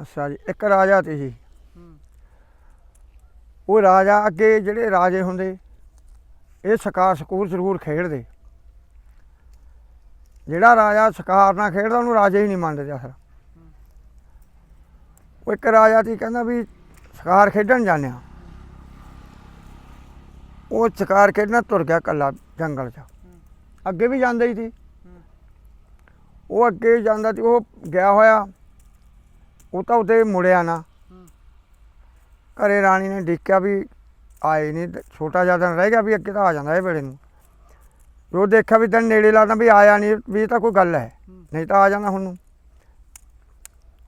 ਅੱਛਾ ਜੀ, ਇੱਕ ਰਾਜਾ ਤੇ ਜੀ ਹੂੰ ਉਹ ਰਾਜਾ ਅੱਗੇ ਜਿਹੜੇ ਰਾਜੇ ਹੁੰਦੇ, ਇਹ ਸਕਾਰ ਸਕੂਲ ਜ਼ਰੂਰ ਖੇਡਦੇ। ਜਿਹੜਾ ਰਾਜਾ ਸਕਾਰ ਨਾ ਖੇਡਦਾ, ਉਹਨੂੰ ਰਾਜਾ ਹੀ ਨਹੀਂ ਮੰਨਦੇ ਫਿਰ। ਉਹ ਇੱਕ ਰਾਜਾ ਸੀ, ਕਹਿੰਦਾ ਵੀ ਸਕਾਰ ਖੇਡਣ ਜਾਂਦੇ ਆ ਉਹ ਸ਼ਿਕਾਰ ਖੇਡਣਾ ਤੁਰ ਗਿਆ ਕੱਲਾ ਜੰਗਲ 'ਚ। ਅੱਗੇ ਵੀ ਜਾਂਦਾ ਹੀ ਸੀ। ਉਹ ਅੱਗੇ ਜਾਂਦਾ ਸੀ, ਉਹ ਗਿਆ ਹੋਇਆ। ਉਹ ਤਾਂ ਉਤੇ ਮੁੜਿਆ ਨਾ। ਹੂੰ। ਘਰੇ ਰਾਣੀ ਨੇ ਡਿੱਕਿਆ ਵੀ ਆਏ ਨਹੀਂ ਤੇ ਛੋਟਾ ਜਿਹਾ ਦਿਨ ਰਹਿ ਗਿਆ ਵੀ ਅੱਗੇ ਤਾਂ ਆ ਜਾਂਦਾ ਇਹ ਵੇਲੇ ਨੂੰ। ਵੀ ਉਹ ਦੇਖਿਆ ਵੀ ਦਿਨ ਨੇੜੇ ਲੱਗਦਾ ਵੀ ਆਇਆ ਨਹੀਂ ਵੀ ਇਹ ਤਾਂ ਕੋਈ ਗੱਲ ਹੈ। ਹੂੰ। ਨਹੀਂ ਤਾਂ ਆ ਜਾਂਦਾ ਹੁਣ ਨੂੰ।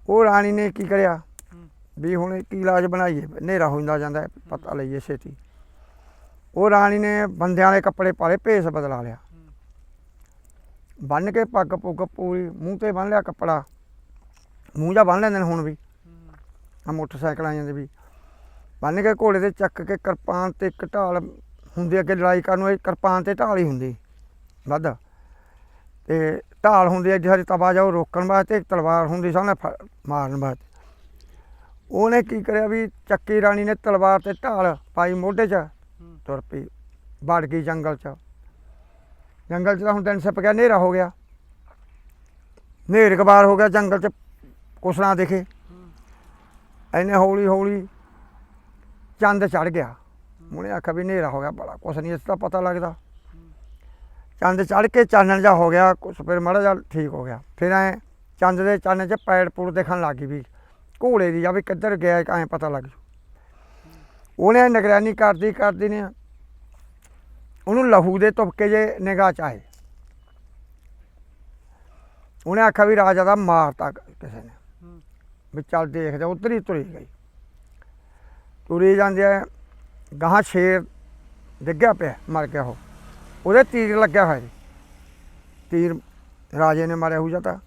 ਉਹ ਰਾਣੀ ਨੇ ਕੀ ਕਰਿਆ? ਹੂੰ। ਵੀ ਹੁਣ ਕੀ ਇਲਾਜ ਬਣਾਈਏ? ਹਨੇਰਾ ਹੁੰਦਾ ਜਾਂਦਾ ਹੈ, ਪਤਾ ਲਈਏ ਛੇਤੀ। ਉਹ ਰਾਣੀ ਨੇ ਬੰਦਿਆਂ ਦੇ ਕੱਪੜੇ ਪਾਲੇ ਭੇਸ ਬਦਲਾ ਲਿਆ। ਬੰਨ ਕੇ ਪੱਗ ਪੁੱਗ ਪੂਰੀ ਮੂੰਹ ਤੇ ਬੰਨ ਲਿਆ ਕੱਪੜਾ। ਮੂੰਹ ਜਾ ਬੰਨ ਲੈਂਦੇ ਨੇ ਹੁਣ ਵੀ। ਮੋਟਰਸਾਈਕਲ ਆ ਜਾਂਦੇ ਵੀ। ਬੰਨ ਕੇ ਘੋੜੇ ਤੇ ਚੱਕ ਕੇ ਕਿਰਪਾਨ ਤੇ ਇੱਕ ਢਾਲ ਹੁੰਦੀ, ਅੱਗੇ ਲੜਾਈ ਕਰਨ ਨੂੰ ਇਹ ਕਿਰਪਾਨ ਤੇ ਢਾਲ ਹੀ ਹੁੰਦੀ, ਵੱਧ। ਤੇ ਢਾਲ ਹੁੰਦੀ ਐ ਜਿਹੜੀ ਤਬਾ ਜਾਓ ਰੋਕਣ ਵਾਸਤੇ ਇੱਕ ਤਲਵਾਰ ਹੁੰਦੀ ਸਾਹਮਣੇ ਫ- ਮਾਰਨ ਵਾਸਤੇ। ਉਹਨੇ ਕੀ ਕਰਿਆ ਵੀ ਚੱਕੀ ਰਾਣੀ ਨੇ ਤਲਵਾਰ ਤੇ ਢਾਲ ਪਾਈ ਮੋਢੇ 'ਚ, ਤੁਰ ਪਈ, ਵੜ ਗਈ ਜੰਗਲ 'ਚ। ਜੰਗਲ 'ਚ ਤਾਂ ਹੁਣ ਦਿਨ ਛਿਪ ਗਿਆ, ਹਨੇਰਾ ਹੋ ਗਿਆ। ਹਨੇਰ ਕਬਾਰ ਹੋ ਗਿਆ, ਜੰਗਲ 'ਚ ਕੁਛ ਨਾ ਦਿਖੇ। ਹੂੰ ਐਨੇ ਹੌਲੀ ਹੌਲੀ ਚੰਦ ਚੜ ਗਿਆ। ਉਹਨੇ ਆਖਿਆ ਵੀ ਹਨੇਰਾ ਹੋ ਗਿਆ ਬੜਾ, ਕੁਛ ਨਹੀਂ, ਇਸ ਦਾ ਪਤਾ ਲੱਗਦਾ। ਚੰਦ ਚੜ ਕੇ ਚਾਨਣ ਜਾ ਹੋ ਗਿਆ, ਕੁਛ ਫਿਰ ਮਾੜਾ ਜਿਹਾ ਠੀਕ ਹੋ ਗਿਆ। ਫਿਰ ਐ ਚੰਦ ਦੇ ਚਾਨਣ 'ਚ ਪੈੜ ਪੂੜ ਦੇਖਣ ਲੱਗ ਗਈ ਵੀ ਘੋੜੇ ਦੀ ਆ ਵੀ ਕਿੱਧਰ ਗਿਆ ਐ ਪਤਾ ਲੱਗ ਜੂ। ਉਹਨੇ ਨਿਗਰਾਨੀ ਕਰਦੀ ਕਰਦੀ ਨੇ ਉਹਨੂੰ ਲਹੂ ਦੇ ਤੁਪਕੇ ਜੇ ਨਿਗਾਹ ਚ ਆਏ। ਉਹਨੇ ਆਖਿਆ ਵੀ ਰਾਜਾ ਦਾ ਮਾਰਤਾ ਕਿਸੇ ਨੇ। ਵੀ ਚੱਲ ਦੇਖਦੇ ਉਧਰ ਹੀ ਤੁਰੀ ਗਈ। ਤੁਰੀ ਜਾਂਦੇ ਆ, ਗਾਹਾਂ ਸ਼ੇਰ ਡਿੱਗਿਆ ਪਿਆ, ਮਰ ਗਿਆ ਉਹ। ਉਹਦੇ ਤੀਰ ਲੱਗਿਆ ਹੋਇਆ ਸੀ ਤੀਰ ਰਾਜੇ ਨੇ ਮਾਰਿਆ ਹੋ ਜਾਂਦਾ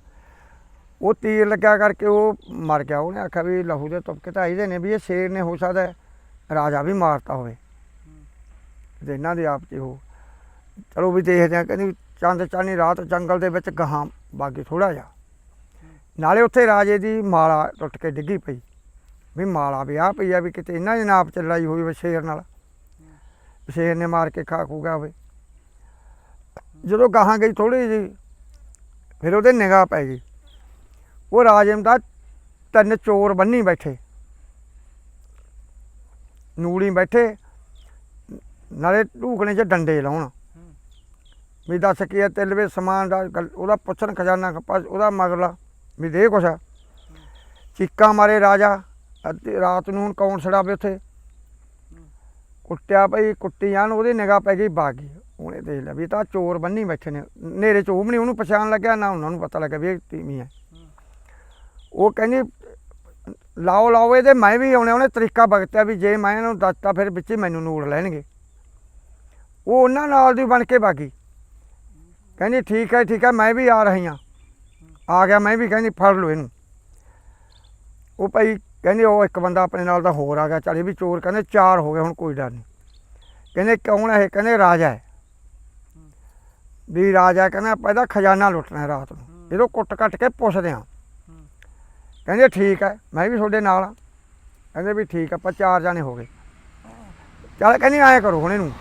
ਉਹ ਤੀਰ ਲੱਗਿਆ ਕਰਕੇ ਉਹ ਮਰ ਗਿਆ। ਉਹਨੇ ਆਖਿਆ ਵੀ ਲਹੂ ਦੇ ਤੁਪਕੇ ਤਾਂ ਆਈਦੇ ਨੇ ਵੀ ਇਹ ਸ਼ੇਰ ਨੇ, ਹੋ ਸਕਦਾ ਰਾਜਾ ਵੀ ਮਾਰਤਾ ਹੋਵੇ। ਤੇ ਇਹਨਾਂ ਦੇ ਆਪ 'ਚ ਉਹ। ਚਲੋ ਵੀ ਦੇਖਦੇ ਆ, ਕਹਿੰਦੀ ਚੰਦ ਚਾਨੀ ਰਾਤ ਜੰਗਲ ਦੇ ਵਿੱਚ ਗਾਹਾਂ ਬਾਗੀ ਥੋੜਾ ਜਿਹਾ। ਨਾਲੇ ਉੱਥੇ ਰਾਜੇ ਦੀ ਮਾਲਾ ਟੁੱਟ ਕੇ ਡਿੱਗੀ ਪਈ। ਵੀ ਮਾਲਾ ਵੀ ਆ ਪਈ ਆ ਵੀ ਕਿਤੇ ਇਹਨਾਂ ਦੇ ਨਾਪ ਚੱਲਾਈ ਲੜਾਈ ਹੋਈ ਵੇ ਸ਼ੇਰ ਨਾਲ। ਸ਼ੇਰ ਨੇ ਮਾਰ ਕੇ ਖਾ ਖੂ ਗਿਆ ਹੋਵੇ। ਜਦੋਂ ਗਾਹਾਂ ਗਈ ਥੋੜੀ ਜੀ ਫਿਰ ਉਹਦੇ ਨਿਗਾਹ ਪੈ ਗਈ। ਉਹ ਰਾਜੇ ਨੂੰ ਤਿੰਨ ਚੋਰ ਬੰਨੀ ਬੈਠੇ। ਨੂੜੀ ਬੈਠੇ। ਨਾਲੇ ਢੂਕਣੇ 'ਚ ਡੰਡੇ ਲਾਉਣ। ਵੀ ਦੱਸ ਕੀ ਹੈ ਤਿਲਵੇ ਸਮਾਨ ਦਾ ਗੱਲ- ਉਹਦਾ ਪੁੱਛਣ ਖਜ਼ਾਨਾ ਖਪਾ, ਉਹਦਾ ਮਗਲਾ ਵੀ ਦੇ ਕੁਛ। ਚੀਕਾਂ ਮਾਰੇ ਰਾਜਾ ਅੱਧੀ ਰਾਤ ਨੂੰ ਹੁਣ ਕੌਣ ਛੜਾਵੇ ਉੱਥੇ? ਕੁੱਟਿਆ ਪਈ ਕੁੱਟੀ ਜਾਣ ਉਹਦੀ ਨਿਗਾਹ ਪੈ ਗਈ ਬਾਗੀ ਉਹਨੇ ਦੇਖ ਲਿਆ ਵੀ ਤਾਂ ਚੋਰ ਬੰਨੀ ਬੈਠੇ ਨੇ। ਨੇਰੇ ਚ ਉਹ ਵੀ ਨਹੀਂ ਉਹਨੂੰ ਪਛਾਣ ਲੱਗਿਆ, ਨਾ ਉਹਨਾਂ ਨੂੰ ਪਤਾ ਲੱਗਿਆ ਵੀ ਇਹ ਤੀਵੀਂ ਹੈ। ਉਹ ਕਹਿੰਦੀ, ਲਾਓ ਲਾਓ ਇਹਦੇ, ਮੈਂ ਵੀ ਆਉਣੇ, ਉਹਨੇ ਤਰੀਕਾ ਬਗਤਿਆ ਵੀ ਜੇ ਮੈਂ ਇਹਨੂੰ ਦੱਸਤਾ, ਫਿਰ ਵਿੱਚ ਮੈਨੂੰ ਨੂੜ ਲੈਣਗੇ। ਉਹ ਉਹਨਾਂ ਨਾਲ ਦੀ ਬਣ ਕੇ ਬਾਗੀ ਕਹਿੰਦੀ, ਠੀਕ ਹੈ ਠੀਕ ਹੈ, ਮੈਂ ਵੀ ਆ ਰਹੀ ਹਾਂ। ਆ ਗਿਆ ਮੈਂ ਵੀ ਕਹਿੰਦੀ ਫੜ ਲਓ ਇਹਨੂੰ। ਉਹ ਭਾਈ ਕਹਿੰਦੇ ਉਹ ਇੱਕ ਬੰਦਾ ਆਪਣੇ ਨਾਲ ਦਾ ਹੋਰ ਆ ਗਿਆ ਚੱਲ ਇਹ ਵੀ ਚੋਰ ਕਹਿੰਦੇ ਚਾਰ ਹੋ ਗਏ ਹੁਣ ਕੋਈ ਡਰ ਨਹੀਂ। ਕਹਿੰਦੇ ਕੌਣ ਹੈ ਇਹ? ਕਹਿੰਦੇ ਰਾਜਾ ਹੈ। ਵੀ ਰਾਜਾ ਕਹਿੰਦਾ ਆਪਾਂ ਇਹਦਾ ਖਜ਼ਾਨਾ ਲੁੱਟਣਾ ਰਾਤ ਨੂੰ। ਇਹਦੋਂ ਕੁੱਟ ਕੱਟ ਕੇ ਪੁੱਛਦੇ ਹਾਂ। ਕਹਿੰਦੇ ਠੀਕ ਹੈ ਮੈਂ ਵੀ ਤੁਹਾਡੇ ਨਾਲ ਆ ਕਹਿੰਦੇ ਵੀ ਠੀਕ ਆ ਆਪਾਂ ਚਾਰ ਜਾਣੇ ਹੋ ਗਏ। ਚੱਲ ਕਹਿੰਦੀ ਐਂ ਕਰੋ ਹੁਣ ਇਹਨੂੰ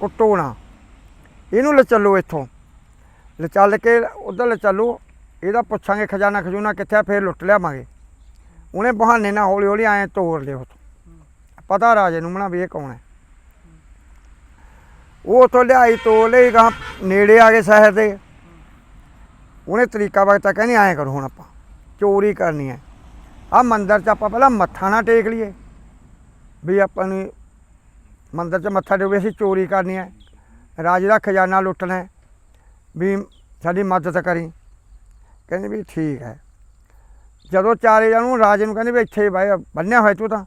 ਕੁੱਟੋ ਨਾ। ਇਹਨੂੰ ਲੈ ਚੱਲੋ ਇੱਥੋਂ। ਲੈ ਚੱਲ ਕੇ ਉਧਰ ਲੈ ਚੱਲੋ। ਇਹਦਾ ਪੁੱਛਾਂਗੇ ਖਜ਼ਾਨਾ ਖਜੂਨਾ ਕਿੱਥੇ ਆ, ਫੇਰ ਲੁੱਟ ਲਿਆਵਾਂਗੇ। ਉਹਨੇ ਬਹਾਨੇ ਨਾਲ ਹੌਲੀ ਹੌਲੀ ਐਂ ਤੋੜ ਲਿਓ ਉੱਥੋਂ। ਪਤਾ ਰਾਜੇ ਨੂੰ ਮਣਾ ਵੀ ਇਹ ਕੌਣ ਹੈ? ਉਹ ਉੱਥੋਂ ਲਿਆਈ ਤੋੜ ਲਈ ਗਾਂ ਨੇੜੇ ਆ ਗਏ ਸ਼ਹਿਰ ਦੇ। ਉਹਨੇ ਤਰੀਕਾ ਵਗਤਾ ਕਹਿੰਦੇ, ਐਂ ਕਰੋ ਹੁਣ ਆਪਾਂ, ਚੋਰੀ ਕਰਨੀ ਹੈ। ਆ ਮੰਦਰ 'ਚ ਆਪਾਂ ਪਹਿਲਾਂ ਮੱਥਾ ਨਾ ਟੇਕ ਲਈਏ। ਵੀ ਆਪਾਂ ਨੂੰ ਮੰਦਰ 'ਚ ਮੱਥਾ ਟੇਕ ਵੀ ਅਸੀਂ ਚੋਰੀ ਕਰਨੀ ਹੈ। ਰਾਜੇ ਦਾ ਖਜ਼ਾਨਾ ਲੁੱਟਣਾ ਵੀ ਸਾਡੀ ਮਦਦ ਕਰੀ। ਕਹਿੰਦੇ ਵੀ ਠੀਕ ਹੈ। ਜਦੋਂ ਚਾਰੇ ਜਣ ਨੂੰ ਰਾਜੇ ਨੂੰ ਕਹਿੰਦੇ ਵੀ ਇੱਥੇ ਬਾਈ, ਬੰਨਿਆ ਹੋਇਆ ਤੂੰ ਤਾਂ।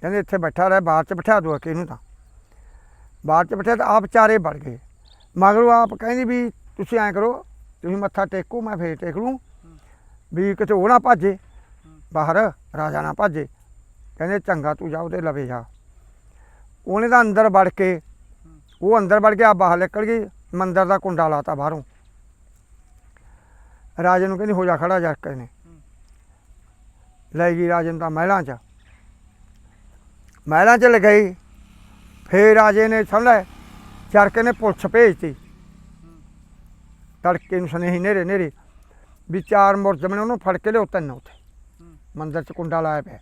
ਕਹਿੰਦੇ ਇੱਥੇ ਬੈਠਾ ਰਹਿ, ਬਾਹਰ 'ਚ ਬਿਠਾ ਦੋ ਕਿ ਇਹਨੂੰ ਤਾਂ। ਬਾਹਰ 'ਚ ਬਿਠਾ ਤਾਂ ਆਪ ਚਾਰੇ ਵੜ ਗਏ। ਮਗਰੋਂ ਆਪ ਕਹਿੰਦੀ ਵੀ ਤੁਸੀਂ ਐਂ ਕਰੋ, ਤੁਸੀਂ ਮੱਥਾ ਟੇਕੋ, ਮੈਂ ਫੇਰ ਟੇਕ ਲੂੰ। ਵੀ ਕਿਤੇ ਉਹ ਨਾ ਭਾਜੇ, ਬਾਹਰ ਰਾਜਾ ਨਾ ਭਾਜੇ। ਕਹਿੰਦੇ ਚੰਗਾ ਤੂੰ ਜਾ, ਉਹਦੇ ਲਵੇ ਜਾ। ਉਹਨੇ ਤਾਂ ਅੰਦਰ ਵੜ ਕੇ, ਉਹ ਅੰਦਰ ਵੜ ਕੇ ਗਿਆ ਬਾਹਰ ਨਿਕਲ ਗਈ, ਮੰਦਰ ਦਾ ਕੁੰਡਾ ਲਾਤਾ ਬਾਹਰੋਂ। ਰਾਜੇ ਨੂੰ ਕਹਿੰਦੀ ਹੋ ਜਾ ਖੜਾ ਜਾ ਕੇ ਨੇ। ਲੈ ਗਈ ਰਾਜੇ ਨੂੰ ਤਾਂ ਮਹਿਲਾਂ 'ਚ। ਮਹਿਲਾਂ 'ਚ ਲਗਾਈ ਫੇਰ ਰਾਜੇ ਨੇ ਸਮਝ ਲੈ ਚਰਕੇ ਨੇ ਪੁਲਿਸ ਭੇਜਤੀ। ਤੜਕੇ ਨੂੰ ਸੁਨੇਹੀ ਨੇਰੇ ਨੇਰੇ ਵੀ ਚਾਰ ਮੁਰਜਮ ਨੇ ਉਹਨੂੰ ਫੜ ਕੇ ਲਿਓ ਤਿੰਨ ਉੱਥੇ। ਮੰਦਰ 'ਚ ਕੁੰਡਾ ਲਾਇਆ ਪਿਆ।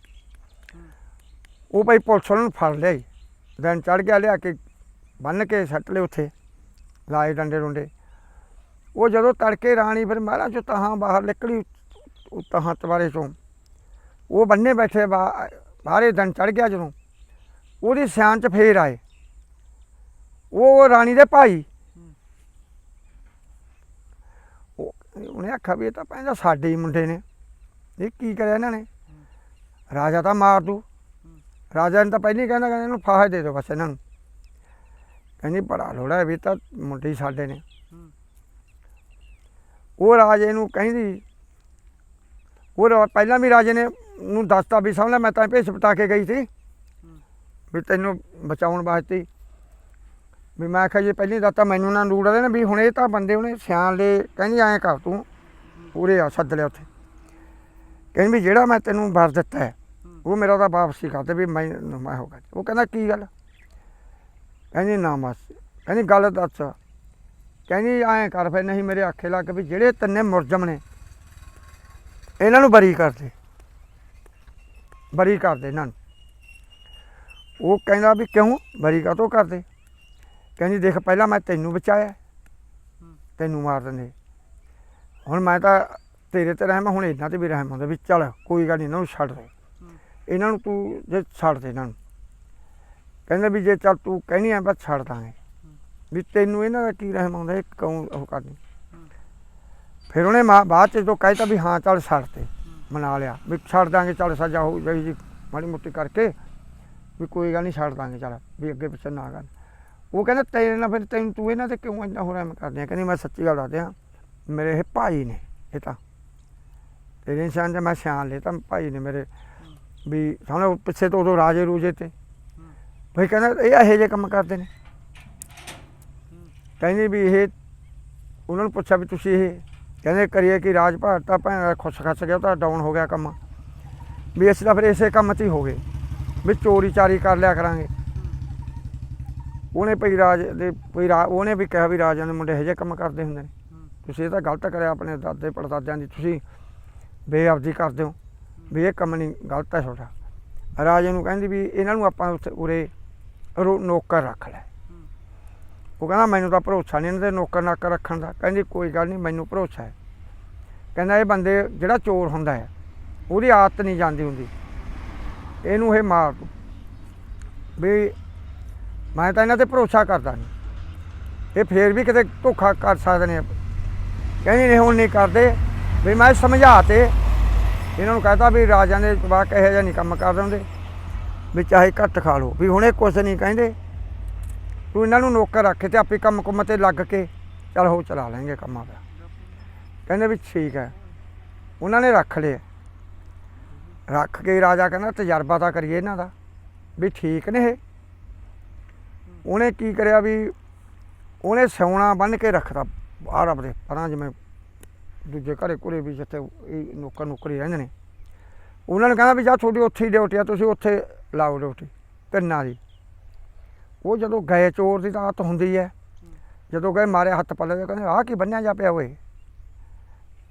ਉਹ ਭਾਈ ਪੁਲਿਸ ਉਹਨੂੰ ਫੜ ਲਿਆਈ। ਦਿਨ ਚੜ ਗਿਆ ਲਿਆ ਕੇ ਬੰਨ ਕੇ ਸੱਟ ਲਏ ਉੱਥੇ। ਲਾਏ ਡੰਡੇ ਡੁੰਡੇ। ਉਹ ਜਦੋਂ ਤੜਕੇ ਰਾਣੀ ਫਿਰ ਮਹਿਲਾਂ ਚੋਂ ਤਹਾਂ ਬਾਹਰ ਨਿਕਲੀ ਉਹ ਤਹਾਂ ਤਵਾਰੇ ਚੋਂ। ਉਹ ਬੰਨੇ ਬੈਠੇ ਬਾ- ਬਾਹਰੇ ਦਿਨ ਚੜ ਗਿਆ ਜਦੋਂ। ਉਹਦੀ ਸਿਆਣ ਚ ਫੇਰ ਆਏ। ਉਹ ਰਾਣੀ ਦੇ ਭਾਈ। ਉਹਨੇ ਆਖਿਆ ਵੀ ਇਹ ਤਾਂ ਪੈਂਦਾ ਸਾਡੇ ਹੀ ਮੁੰਡੇ ਨੇ। ਇਹ ਕੀ ਕਰਿਆ ਇਹਨਾਂ ਨੇ? ਰਾਜਾ ਤਾਂ ਮਾਰ ਦੂ। ਰਾਜਾ ਨੇ ਤਾਂ ਪਹਿਲਾਂ ਹੀ ਕਹਿੰਦਾ ਕਹਿੰਦਾ ਇਹਨੂੰ ਫਾਹਾ ਦੇ ਦਿਓ ਬਸ ਇਹਨਾਂ ਨੂੰ। ਕਹਿੰਦੀ ਬੜਾ ਲੋੜਾ ਵੀ ਤਾਂ ਮੁੰਡੇ ਹੀ ਸਾਡੇ ਨੇ। ਉਹ ਰਾਜੇ ਨੂੰ ਕਹਿੰਦੀ, ਉਹ ਰਾ- ਪਹਿਲਾਂ ਵੀ ਰਾਜੇ ਨੇ ਨੂੰ ਦੱਸਤਾ ਵੀ ਸਮਝ ਲੈ, ਮੈਂ ਤਾਂ ਭੇਸ ਪਟਾ ਕੇ ਗਈ ਸੀ। ਵੀ ਤੈਨੂੰ ਬਚਾਉਣ ਵਾਸਤੇ। ਵੀ ਮੈਂ ਕਿਹਾ ਜੇ ਪਹਿਲੀ ਦੱਸਤਾ ਮੈਨੂੰ ਨਾ ਰੂੜਾ ਦੇ ਨਾ ਵੀ ਹੁਣ ਇਹ ਤਾਂ ਬੰਦੇ ਉਹਨੇ ਸਿਆਣ ਲੈ ਕਹਿੰਦੀ ਐਂ ਕਰ ਤੂੰ, ਪੂਰੇ ਆ, ਸੱਦ ਲਿਆ ਉੱਥੇ। ਕਹਿੰਦੀ ਵੀ ਜਿਹੜਾ ਮੈਂ ਤੈਨੂੰ ਵਰ ਦਿੱਤਾ ਉਹ ਮੇਰਾ ਤਾਂ ਵਾਪਸੀ ਕਰ ਦੇ, ਵੀ ਮੈਂ ਮੈਂ ਹੋ ਗਿਆ। ਉਹ ਕਹਿੰਦਾ, ਕੀ ਗੱਲ? ਕਹਿੰਦੀ, ਨਾ ਮਸ। ਕਹਿੰਦੀ, ਗੱਲ ਦੱਸ। ਕਹਿੰਦੀ ਐਂ ਕਰ ਫਿਰ, ਨਹੀਂ ਮੇਰੇ ਆਖੇ ਲੱਗ ਵੀ ਜਿਹੜੇ ਤਿੰਨੇ ਮੁਰਜਮ ਨੇ, ਇਹਨਾਂ ਨੂੰ ਬਰੀ ਕਰ ਦੇ। ਬਰੀ ਕਰ ਦੇ ਇਹਨਾਂ ਨੂੰ। ਉਹ ਕਹਿੰਦਾ ਵੀ ਕਿਉਂ ਬਰੀ ਕਾਤੋਂ ਕਰਦੇ ਕਹਿੰਦੀ ਦੇਖ ਪਹਿਲਾਂ ਮੈਂ ਤੈਨੂੰ ਬਚਾਇਆ, ਤੈਨੂੰ ਮਾਰ ਦਿੰਦੇ। ਹੁਣ ਮੈਂ ਤਾਂ ਤੇਰੇ ਤੇ ਰਹਿਮ, ਹੁਣ ਇਹਨਾਂ ਤੇ ਵੀ ਰਹਿਮ ਹੁੰਦਾ ਵੀ ਚੱਲ ਕੋਈ ਗੱਲ ਨਹੀਂ, ਇਹਨਾਂ ਨੂੰ ਛੱਡ ਦੇ। ਇਹਨਾਂ ਨੂੰ ਤੂੰ ਜੇ ਛੱਡ ਦੇ ਇਹਨਾਂ ਨੂੰ। ਕਹਿੰਦਾ ਵੀ ਜੇ ਚੱਲ ਤੂੰ ਕਹਿਣੀ ਆ ਬਸ ਛੱਡ ਦਾਂਗੇ। ਵੀ ਤੈਨੂੰ ਇਹਨਾਂ ਦਾ ਕੀ ਰਹਿਮ ਆਉਂਦਾ ਇਹ ਕੌਣ ਉਹ ਕਰਨੀ। ਫਿਰ ਉਹਨੇ ਮਾ ਬਾਅਦ ਚ ਜਦੋਂ ਕਹਿਤਾ ਵੀ ਹਾਂ ਚੱਲ ਛੱਡ ਤੇ ਮਨਾ ਲਿਆ। ਵੀ ਛੱਡ ਦਾਂਗੇ ਚੱਲ ਸਜ਼ਾ ਹੋ ਜਾਈ ਜੀ ਮਾੜੀ ਮੋਟੀ ਕਰਕੇ। ਵੀ ਕੋਈ ਗੱਲ ਨਹੀਂ ਛੱਡ ਦਾਂਗੇ ਚੱਲ ਵੀ ਅੱਗੇ ਪਿੱਛੇ ਨਾ ਕਰ। ਉਹ ਕਹਿੰਦਾ ਤੇਰੇ ਨਾਲ ਫਿਰ ਤੈਨੂੰ ਤੂੰ ਇਹਨਾਂ ਤੇ ਕਿਉਂ ਇੰਨਾ ਹੋ ਰਹਿਮ ਕਰਦੇ ਆ? ਕਹਿੰਦੀ ਮੈਂ ਸੱਚੀ ਗੱਲ ਦੱਸਦੇ ਆ ਮੇਰੇ ਇਹ ਭਾਈ ਨੇ ਇਹ ਤਾਂ। ਤੇਰੇ ਨਿਸ਼ਾਨ ਤੇ ਮੈਂ ਸਿਆਣ ਲਏ ਤਾਂ ਭਾਈ ਨੇ ਮੇਰੇ ਵੀ ਸਾਹਮਣੇ ਪਿੱਛੇ ਤੋਂ ਉਦੋਂ ਰਾਜੇ ਰੂਜੇ ਤੇ ਭਈ ਕਹਿੰਦਾ ਇਹ ਇਹੋ ਜਿਹੇ ਕੰਮ ਕਰਦੇ ਨੇ। ਕਹਿੰਦੇ ਵੀ ਇਹ, ਉਹਨਾਂ ਨੂੰ ਪੁੱਛਿਆ ਵੀ ਤੁਸੀਂ ਇਹ, ਕਹਿੰਦੇ ਕਰੀਏ ਕਿ ਰਾਜ ਭਾਰਤ ਤਾਂ ਦਾ ਖੁਸ਼ ਖਸ ਗਿਆ ਤਾਂ ਡਾਊਨ ਹੋ ਗਿਆ ਕੰਮ। ਵੀ ਅਸੀਂ ਤਾਂ ਫਿਰ ਇਸੇ ਕੰਮ 'ਚ ਹੀ ਹੋ ਗਏ, ਵੀ ਚੋਰੀ ਚਾਰੀ ਕਰ ਲਿਆ ਕਰਾਂਗੇ। ਉਹਨੇ ਭਈ ਰਾਜ ਦੇ, ਭਈ ਰਾ- ਉਹਨੇ ਵੀ ਕਿਹਾ ਵੀ ਰਾਜਾਂ ਦੇ ਮੁੰਡੇ ਇਹੋ ਜਿਹੇ ਕੰਮ ਕਰਦੇ ਹੁੰਦੇ ਨੇ। ਤੁਸੀਂ ਇਹ ਤਾਂ ਗਲਤ ਕਰਿਆ ਆਪਣੇ ਦਾਦੇ ਪੜਦਾਦਿਆਂ ਦੀ, ਤੁਸੀਂ ਬੇਅਬਦੀ ਕਰਦੇ ਹੋ, ਵੀ ਇਹ ਕੰਮ ਨਹੀਂ, ਗਲਤ ਹੈ ਤੁਹਾਡਾ। ਰਾਜੇ ਨੂੰ ਕਹਿੰਦੀ ਵੀ ਇਹਨਾਂ ਨੂੰ ਆਪਾਂ ਉੱਥੇ ਉਰੇ ਰੋ- ਨੌਕਰ ਰੱਖ ਲੈ। ਉਹ ਕਹਿੰਦਾ, ਮੈਨੂੰ ਤਾਂ ਭਰੋਸਾ ਨਹੀਂ ਇਹਨਾਂ ਦੇ ਨੌਕਰ ਨਾਕਰ ਰੱਖਣ ਦਾ। ਕਹਿੰਦੀ, ਕੋਈ ਗੱਲ ਨਹੀਂ, ਮੈਨੂੰ ਭਰੋਸਾ ਹੈ। ਕਹਿੰਦਾ, ਇਹ ਬੰਦੇ, ਜਿਹੜਾ ਚੋਰ ਹੁੰਦਾ ਹੈ, ਉਹਦੀ ਆਦਤ ਨਹੀਂ ਜਾਂਦੀ ਹੁੰਦੀ। ਇਹਨੂੰ ਇਹ ਮਾਰ ਦੂ। ਵੀ ਮੈਂ ਤਾਂ ਇਹਨਾਂ ਤੇ ਭਰੋਸਾ ਕਰਦਾ ਨਹੀਂ। ਇਹ ਫੇਰ ਵੀ ਕਿਤੇ ਧੋਖਾ ਕਰ ਸਕਦੇ ਨੇ। ਕਹਿੰਦੀ, ਨਹੀਂ, ਹੁਣ ਨਹੀਂ ਕਰਦੇ। ਵੀ ਮੈਂ ਸਮਝਾ ਤੇ ਇਹਨਾਂ ਨੂੰ ਕਹਤਾ ਵੀ ਰਾਜਾਂ ਦੇ ਜਵਾਕ ਇਹੋ ਜਿਹਾ ਨਹੀਂ ਕੰਮ ਕਰਦੇ ਹੁੰਦੇ। ਵੀ ਚਾਹੇ ਘੱਟ ਖਾ ਲਓ। ਵੀ ਹੁਣ ਇਹ ਕੁਛ ਨਹੀਂ ਕਹਿੰਦੇ। ਤੂੰ ਇਹਨਾਂ ਨੂੰ ਨੌਕਰ ਰੱਖ ਤੇ ਆਪੇ ਕੰਮ ਕੁੰਮ ਤੇ ਲੱਗ ਕੇ ਚੱਲ ਹੋ ਚਲਾ ਲੈਣਗੇ ਕੰਮਾਂ ਦਾ। ਕਹਿੰਦੇ ਵੀ ਠੀਕ ਹੈ। ਉਹਨਾਂ ਨੇ ਰੱਖ ਲਏ। ਰੱਖ ਕੇ ਰਾਜਾ ਕਹਿੰਦਾ ਤਜਰਬਾ ਤਾਂ ਕਰੀਏ ਇਹਨਾਂ ਦਾ। ਵੀ ਠੀਕ ਨੇ ਇਹ। ਉਹਨੇ ਕੀ ਕਰਿਆ ਵੀ ਉਹਨੇ ਸੌਣਾ ਬੰਨ ਕੇ ਰੱਖਦਾ ਬਾਹਰ ਆਪਦੇ ਪਰਾਂ ਜਿਵੇਂ ਦੂਜੇ ਘਰੇ ਘੁਰੇ ਵੀ ਜਿੱਥੇ ਇਹ ਨੌਕਰ ਨੌਕਰੀ ਰਹਿੰਦੇ ਨੇ। ਉਹਨਾਂ ਨੇ ਕਹਿੰਦਾ ਵੀ ਜਾ ਤੁਹਾਡੀ ਉੱਥੇ ਹੀ ਡਿਊਟੀ ਆ, ਤੁਸੀਂ ਉੱਥੇ ਲਾਓ ਡਿਊਟੀ, ਤਿੰਨਾਂ ਦੀ। ਉਹ ਜਦੋਂ ਗਏ ਚੋਰ ਦੀ ਤਾਂ ਆਦਤ ਹੁੰਦੀ ਹੈ। ਜਦੋਂ ਗਏ ਮਾਰੇ ਹੱਥ ਪੱਲੇ ਦੇ ਕਹਿੰਦੇ ਆਹ ਕੀ ਬੰਨਿਆ ਜਾ ਪਿਆ ਓਏ?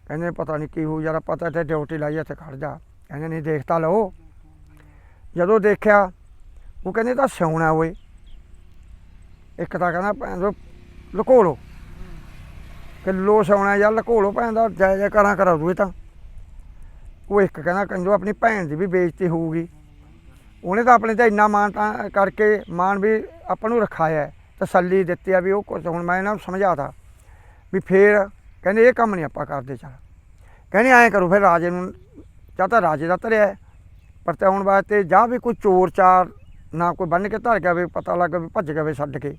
ਕਹਿੰਦੇ ਪਤਾ ਨਹੀਂ ਕੀ ਹੋ ਯਾਰ ਪਤਾ ਤੇ ਡਿਊਟੀ ਲਾਈ ਇੱਥੇ ਖੜ ਜਾ। ਕਹਿੰਦੇ ਨਹੀਂ ਦੇਖਤਾ ਲਓ। ਜਦੋਂ ਦੇਖਿਆ ਉਹ ਕਹਿੰਦੇ ਤਾਂ ਸਿਉਣਾ ਓਏ। ਇੱਕ ਤਾਂ ਕਹਿੰਦਾ ਭੈਣ ਲੁਕੋ ਲੋ ਕਿਲੋ ਸਿਉਣਾ ਯਾਰ ਲੁਕੋ ਲੋ ਭੈਣ ਦਾ ਜੈ ਜੈ ਕਰਾਂ ਕਰਾ ਦੂ ਇਹ ਤਾਂ। ਉਹ ਇੱਕ ਕਹਿੰਦਾ ਕੰਜੋ ਆਪਣੀ ਭੈਣ ਦੀ ਵੀ ਬੇਇੱਜ਼ਤੀ ਹੋਊਗੀ। ਉਹਨੇ ਤਾਂ ਆਪਣੇ ਤੇ ਇੰਨਾ ਮਾਣ ਤਾਂ ਕਰਕੇ ਮਾਣ ਵੀ ਆਪਾਂ ਨੂੰ ਰਖਾਇਆ ਤਸੱਲੀ ਦਿੱਤੀ ਆ ਵੀ ਉਹ ਕੁਝ ਹੁਣ ਮੈਂ ਇਹਨਾਂ ਨੂੰ ਸਮਝਾਤਾ ਵੀ ਫੇਰ ਕਹਿੰਦੇ ਇਹ ਕੰਮ ਨਹੀਂ ਆਪਾਂ ਕਰਦੇ ਚੱਲ। ਕਹਿੰਦੇ ਐਂ ਕਰੋ ਫਿਰ ਰਾਜੇ ਨੂੰ ਜਾਂ ਤਾਂ ਰਾਜੇ ਦਾ ਧਰਿਆ ਹੈ, ਪਰਤਾਉਣ ਵਾਸਤੇ ਜਾਂ ਵੀ ਕੋਈ ਚੋਰ ਚਾਰ ਨਾ ਕੋਈ ਬੰਨ ਕੇ ਧਰ ਗਿਆ ਵੀ ਪਤਾ ਲੱਗ ਵੀ ਭੱਜ ਗਿਆ ਵੀ ਛੱਡ ਕੇ।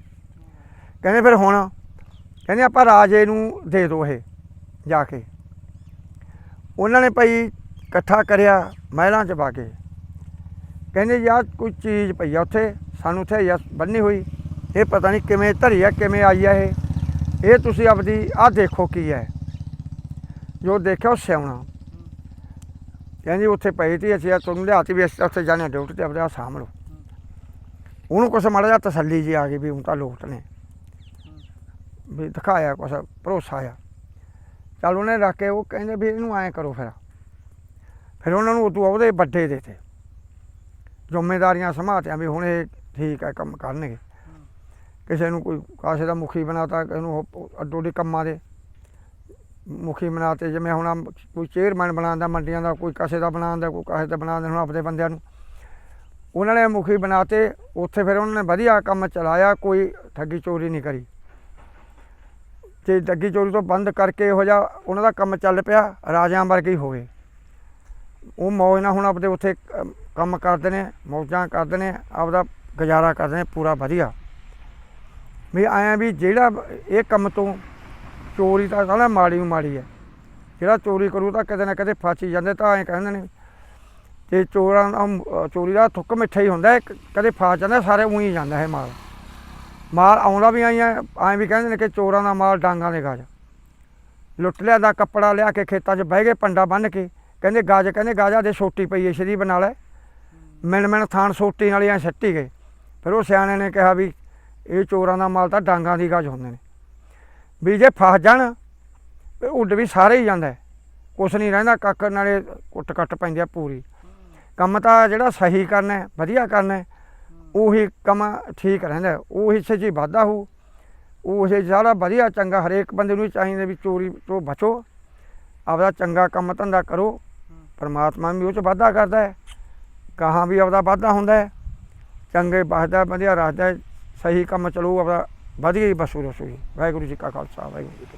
ਕਹਿੰਦੇ ਫਿਰ ਹੁਣ ਕਹਿੰਦੇ ਆਪਾਂ ਰਾਜੇ ਨੂੰ ਦੇ ਦੋ ਇਹ ਜਾ ਕੇ। ਉਹਨਾਂ ਨੇ ਭਾਈ ਇਕੱਠਾ ਕਰਿਆ ਮਹਿਲਾਂ 'ਚ ਪਾ ਕੇ। ਕਹਿੰਦੇ ਯਾਰ ਕੋਈ ਚੀਜ਼ ਪਈ ਆ ਉੱਥੇ, ਸਾਨੂੰ ਉੱਥੇ ਯਾ ਬੰਨੀ ਹੋਈ। ਇਹ ਪਤਾ ਨਹੀਂ ਕਿਵੇਂ ਧਰੀ ਆ, ਕਿਵੇਂ ਆਈ ਆ ਇਹ। ਇਹ ਤੁਸੀਂ ਆਪਦੀ, ਆਹ ਦੇਖੋ ਕੀ ਹੈ। ਜੋ ਦੇਖਿਆ ਉਹ ਸਿਆਉਣਾ। ਕਹਿੰਦੀ ਉੱਥੇ ਪਈ ਤੀ, ਅਸੀਂ ਤੁਹਾਨੂੰ ਲਿਆਤੀ ਵੀ ਅਸੀਂ ਉੱਥੇ ਜਾਣੇ ਡਿਊਟੀ ਤੇ, ਆਪਣੇ ਆ ਸਾਂਭ ਉਹਨੂੰ ਕੁਛ ਮਾੜਾ ਜਿਹਾ ਤਸੱਲੀ ਜੀ ਆ ਗਈ ਵੀ ਹੁਣ ਤਾਂ ਲੋਟ ਨੇ। ਵੀ ਦਿਖਾਇਆ ਕੁਛ, ਭਰੋਸਾ ਆ। ਚੱਲ ਉਹਨੇ ਰੱਖ ਕੇ ਉਹ ਕਹਿੰਦੇ ਵੀ ਇਹਨੂੰ ਐਂ ਕਰੋ ਫਿਰ। ਫਿਰ ਉਹਨਾਂ ਨੂੰ ਉਦੋਂ ਉਹਦੇ ਵੱਡੇ ਦੇ ਤੇ। ਜ਼ਿੰਮੇਵਾਰੀਆਂ ਸੰਭਾਤੀਆਂ ਵੀ ਹੁਣ ਇਹ ਠੀਕ ਹੈ, ਕੰਮ ਕਰਨਗੇ। ਕਿਸੇ ਨੂੰ ਕੋਈ ਕਾਸੇ ਦਾ ਮੁਖੀ ਬਣਾਤਾ ਕਿਸੇ ਨੂੰ ਅੱਡੋ ਦੇ ਕੰਮਾਂ ਦੇ ਮੁਖੀ ਬਣਾਤੇ। ਜਿਵੇਂ ਹੁਣ ਕੋਈ ਚੇਅਰਮੈਨ ਬਣਾਉਂਦਾ, ਮੰਡੀਆਂ ਦਾ ਕੋਈ ਕਾਸੇ ਦਾ ਬਣਾਉਂਦਾ, ਕੋਈ ਕਾਸੇ ਦਾ ਬਣਾਉਂਦਾ ਹੁਣ ਆਪਣੇ ਬੰਦਿਆਂ ਨੂੰ। ਉਹਨਾਂ ਨੇ ਮੁਖੀ ਬਣਾਤੇ, ਉੱਥੇ ਫਿਰ ਉਹਨਾਂ ਨੇ ਵਧੀਆ ਕੰਮ ਚਲਾਇਆ, ਕੋਈ ਠੱਗੀ ਚੋਰੀ ਨਹੀਂ ਕਰੀ। ਤੇ ਠੱਗੀ ਚੋਰੀ ਤੋਂ ਬੰਦ ਕਰਕੇ ਇਹੋ ਜਿਹਾ ਉਹਨਾਂ ਦਾ ਕੰਮ ਚੱਲ ਪਿਆ ਰਾਜਿਆਂ ਵਰਗੇ ਹੀ ਹੋ ਗਏ। ਉਹ ਮੌਜ ਨਾਲ ਹੁਣ ਆਪਦੇ ਉੱਥੇ ਕੰਮ ਕਰਦੇ ਨੇ, ਮੌਜਾਂ ਕਰਦੇ ਨੇ, ਆਪਦਾ ਗੁਜ਼ਾਰਾ ਕਰਦੇ ਨੇ, ਪੂਰਾ ਵਧੀਆ। ਵੀ ਆਇਆ ਵੀ ਜਿਹੜਾ ਇਹ ਕੰਮ ਤੋਂ ਚੋਰੀ ਤਾਂ ਕਹਿੰਦਾ ਮਾੜੀ ਨੂੰ ਮਾੜੀ ਹੈ। ਜਿਹੜਾ ਚੋਰੀ ਕਰੂ ਤਾਂ ਕਦੇ ਨਾ ਕਦੇ ਫਸ ਹੀ ਜਾਂਦੇ ਤਾਂ ਐਂ ਕਹਿੰਦੇ ਨੇ। ਤੇ ਚੋਰਾਂ ਦਾ ਚੋਰੀ ਦਾ ਥੁੱਕ ਮਿੱਠਾ ਹੀ ਹੁੰਦਾ ਕਦੇ ਫਸ ਜਾਂਦਾ, ਸਾਰੇ ਉਹੀ ਜਾਂਦਾ ਹੈ ਮਾਲ। ਮਾਲ ਆਉਂਦਾ ਵੀ ਆਈ ਐਂ ਵੀ ਕਹਿੰਦੇ ਨੇ ਕਿ ਚੋਰਾਂ ਦਾ ਮਾਲ ਡਾਂਗਾਂ ਦੇ ਗਾਜ। ਲੁੱਟ ਲਿਆ ਦਾ ਕੱਪੜਾ ਲਿਆ ਕੇ ਖੇਤਾਂ 'ਚ ਬਹਿ ਗਏ, ਪੰਡਾ ਬੰਨ ਕੇ। ਕਹਿੰਦੇ ਗਾਜ, ਕਹਿੰਦੇ ਗਾਜਾ ਦੇ ਛੋਟੀ ਪਈ ਏ ਸ਼ਰੀ ਬਣਾ ਲੈ। ਮਿਣ ਮਿਣ ਥਾਣ ਸੋਟੀ ਨਾਲ ਐ ਸੱਟੀ ਗਏ। ਫਿਰ ਉਹ ਸਿਆਣੇ ਨੇ ਕਿਹਾ ਵੀ ਇਹ ਚੋਰਾਂ ਦਾ ਮਾਲ ਤਾਂ ਡਾਂਗਾਂ ਦੀ ਗਾਜ ਹੁੰਦੇ ਨੇ। ਵੀ ਜੇ ਫਸ ਜਾਣ ਤੇ ਉੱਡ ਵੀ ਸਾਰੇ ਹੀ ਜਾਂਦਾ। ਕੁਛ ਨਹੀਂ ਰਹਿੰਦਾ ਕੱਖ ਨਾਲੇ ਕੁੱਟ ਕੱਟ ਪੈਂਦੀ ਆ ਪੂਰੀ। ਕੰਮ ਤਾਂ ਜਿਹੜਾ ਸਹੀ ਕਰਨਾ ਹੈ ਵਧੀਆ ਕਰਨਾ ਹੈ ਉਹੀ ਕੰਮ ਠੀਕ ਰਹਿੰਦਾ। ਉਹ ਹਿੱਸੇ 'ਚ ਹੀ ਵਾਧਾ ਹੋ ਉਹ 'ਚ ਸਾਰਾ ਵਧੀਆ ਚੰਗਾ ਹਰੇਕ ਬੰਦੇ ਨੂੰ ਚਾਹੀਦਾ ਵੀ ਚੋਰੀ ਤੋਂ ਬਚੋ। ਆਪਦਾ ਚੰਗਾ ਕੰਮ ਧੰਦਾ ਕਰੋ। ਪਰਮਾਤਮਾ ਵੀ ਉਹ 'ਚ ਵਾਧਾ ਕਰਦਾ ਹੈ। ਕਹਾਂ ਵੀ ਆਪਦਾ ਵਾਧਾ ਹੁੰਦਾ ਚੰਗੇ ਬਸਦਾ ਵਧੀਆ ਰੱਖਦਾ ਸਹੀ ਕੰਮ ਚਲੋ, ਆਪਦਾ ਵਧੀਆ ਹੀ ਬਸੂ ਰਸੂ ਜੀ ਵਾਹਿਗੁਰੂ ਜੀ ਕਾ ਖਾਲਸਾ, ਵਾਹਿਗੁਰੂ ਜੀ ਕੀ